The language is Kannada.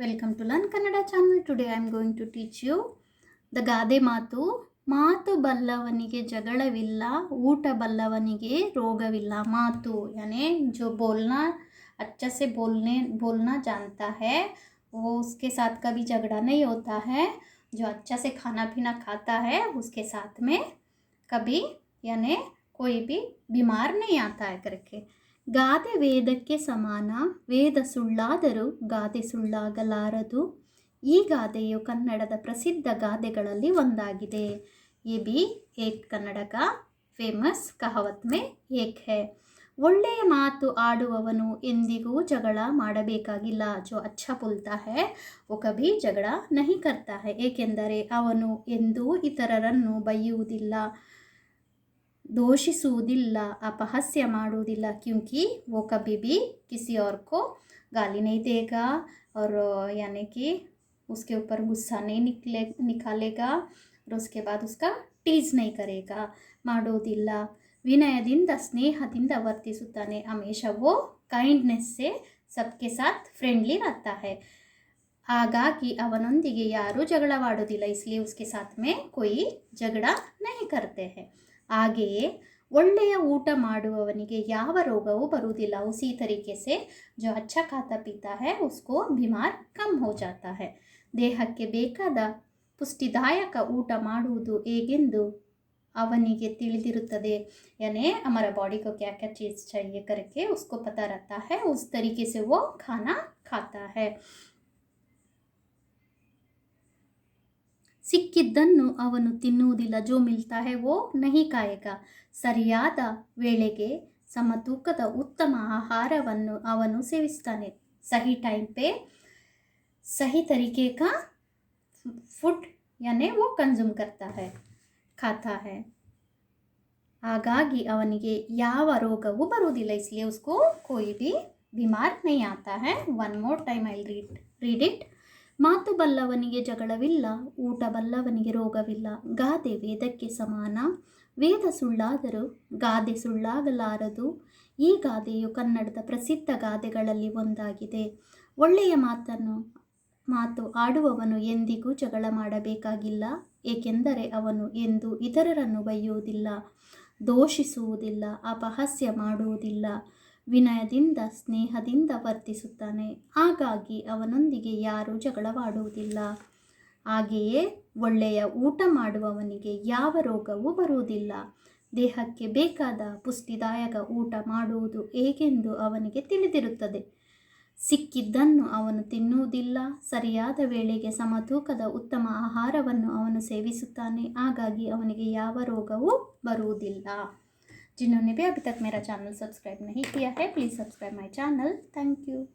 welcome to learn Kannada channel today I'm going to teach you the गादे मातु मातु बल्लवनिगे जगळविल्ल ऊट बल्लवनिगे रोगविल्ल मातु यानी जो बोलना अच्छा से बोलने बोलना जानता है वो उसके साथ कभी झगड़ा नहीं होता है जो अच्छा से खाना पीना खाता है उसके साथ में कभी यानी कोई भी बीमार नहीं आता है करके ಗಾದೆ ವೇದಕ್ಕೆ ಸಮಾನ ವೇದ ಸುಳ್ಳಾದರೂ ಗಾದೆ ಸುಳ್ಳಾಗಲಾರದು ಈ ಗಾದೆಯು ಕನ್ನಡದ ಪ್ರಸಿದ್ಧ ಗಾದೆಗಳಲ್ಲಿ ಒಂದಾಗಿದೆ ಎ ಬಿ ಏಕ್ ಕನ್ನಡಕ ಫೇಮಸ್ ಕಹವತ್ಮೆ ಏಕ್ ಹೇ ಒಳ್ಳೆಯ ಮಾತು ಆಡುವವನು ಎಂದಿಗೂ ಜಗಳ ಮಾಡಬೇಕಾಗಿಲ್ಲ ಜೋ ಅಚ್ಚ ಪುಲ್ತಾ ಹೇ ಒ ಕಭಿ ಜಗಳ ನಹಿ ಕರ್ತಾ ಹೇ ಏಕೆಂದರೆ ಅವನು ಎಂದೂ ಇತರರನ್ನು ಬೈಯುವುದಿಲ್ಲ दोषिसूदिल्ला अपहस्य ಮಾಡುವುದಿಲ್ಲ क्योंकि वो कभी भी किसी और को गाली नहीं देगा और यानी कि उसके ऊपर गुस्सा नहीं निकले निकालेगा और उसके बाद उसका टीज नहीं करेगा ಮಾಡೋದಿಲ್ಲ ವಿನಯದಿಂದ ಸ್ನೇಹದಿಂದ ವರ್ತಿಸುತ್ತಾನೆ हमेशा वो काइंडनेस से सबके साथ ಫ್ರೆಂಡ್ಲಿ रहता है ಹಾಗಾಗಿ ಅವನೊಂದಿಗೆ ಯಾರೂ ಜಗಳವಾಡೋದಿಲ್ಲ इसलिए उसके साथ में कोई झगड़ा नहीं करते हैं ಆಗೆಯೇ ಒಳ್ಳೆಯ ಊಟ ಮಾಡುವವನಿಗೆ ಯಾವ ರೋಗವೂ ಬರುವುದಿಲ್ಲ उसी तरीके से जो अच्छा खाता पीता है उसको बीमार कम हो जाता है ದೇಹಕ್ಕೆ ಬೇಕಾದ ಪೌಷ್ಟಿಕಾಯಕ ಊಟ ಮಾಡುವುದು ಏಗೆಂದು ಅವನಿಗೆ ತಿಳಿದಿರುತ್ತದೆ ಯನೆ ಅಮರ ಬಾಡಿ ಗೆ ಕ್ಯಾ ಕ್ಯಾ ಚೀಸ್ ಚಾಯ್ئے ಕರೆಕೆ उसको पता रहता है उस तरीके से वो खाना खाता है ಸಿಕ್ಕಿದ್ದನ್ನು ಅವನು ತಿನ್ನುವುದಿಲ್ಲ ಜೋ ಮಿಲ್ತಾ ಹೇ ವೋ ನಹಿ ಕಾಯಕ ಸರಿಯಾದ ವೇಳೆಗೆ ಸಮತೂಕದ ಉತ್ತಮ ಆಹಾರವನ್ನು ಅವನು ಸೇವಿಸ್ತಾನೆ सही टाइम पे सही तरीके का फूड यानी वो कंज्यूम करता है खाता है ಹಾಗಾಗಿ ಅವನಿಗೆ ಯಾವ ರೋಗವೂ ಬರುವುದಿಲ್ಲ ಇಸ್ಲಿಯೇ ಉಸ್ಕೋ ಕೋಯಿ ಬಿ ಬಿಮಾರ್ ನೈ ಆತಾ high one more time I read read it ಮಾತು ಬಲ್ಲವನಿಗೆ ಜಗಳವಿಲ್ಲ ಊಟ ಬಲ್ಲವನಿಗೆ ರೋಗವಿಲ್ಲ ಗಾದೆ ವೇದಕ್ಕೆ ಸಮಾನ ವೇದ ಸುಳ್ಳಾದರೂ ಗಾದೆ ಸುಳ್ಳಾಗಲಾರದು ಈ ಗಾದೆಯು ಕನ್ನಡದ ಪ್ರಸಿದ್ಧ ಗಾದೆಗಳಲ್ಲಿ ಒಂದಾಗಿದೆ ಒಳ್ಳೆಯ ಮಾತನ್ನು ಮಾತು ಆಡುವವನು ಎಂದಿಗೂ ಜಗಳ ಮಾಡಬೇಕಾಗಿಲ್ಲ ಏಕೆಂದರೆ ಅವನು ಎಂದು ಇತರರನ್ನು ಬೈಯುವುದಿಲ್ಲ ದೋಷಿಸುವುದಿಲ್ಲ ಅಪಹಾಸ್ಯ ಮಾಡುವುದಿಲ್ಲ ವಿನಯದಿಂದ ಸ್ನೇಹದಿಂದ ವರ್ತಿಸುತ್ತಾನೆ ಹಾಗಾಗಿ ಅವನೊಂದಿಗೆ ಯಾರೂ ಜಗಳವಾಡುವುದಿಲ್ಲ ಹಾಗೆಯೇ ಒಳ್ಳೆಯ ಊಟ ಮಾಡುವವನಿಗೆ ಯಾವ ರೋಗವೂ ಬರುವುದಿಲ್ಲ ದೇಹಕ್ಕೆ ಬೇಕಾದ ಪುಷ್ಟಿದಾಯಕ ಊಟ ಮಾಡುವುದು ಹೇಗೆಂದು ಅವನಿಗೆ ತಿಳಿದಿರುತ್ತದೆ ಸಿಕ್ಕಿದ್ದನ್ನು ಅವನು ತಿನ್ನುವುದಿಲ್ಲ ಸರಿಯಾದ ವೇಳೆಗೆ ಸಮತೂಕದ ಉತ್ತಮ ಆಹಾರವನ್ನು ಅವನು ಸೇವಿಸುತ್ತಾನೆ ಹಾಗಾಗಿ ಅವನಿಗೆ ಯಾವ ರೋಗವೂ ಬರುವುದಿಲ್ಲ जिन्होंने भी अभी तक मेरा चैनल सब्सक्राइब नहीं किया है please subscribe my channel thank you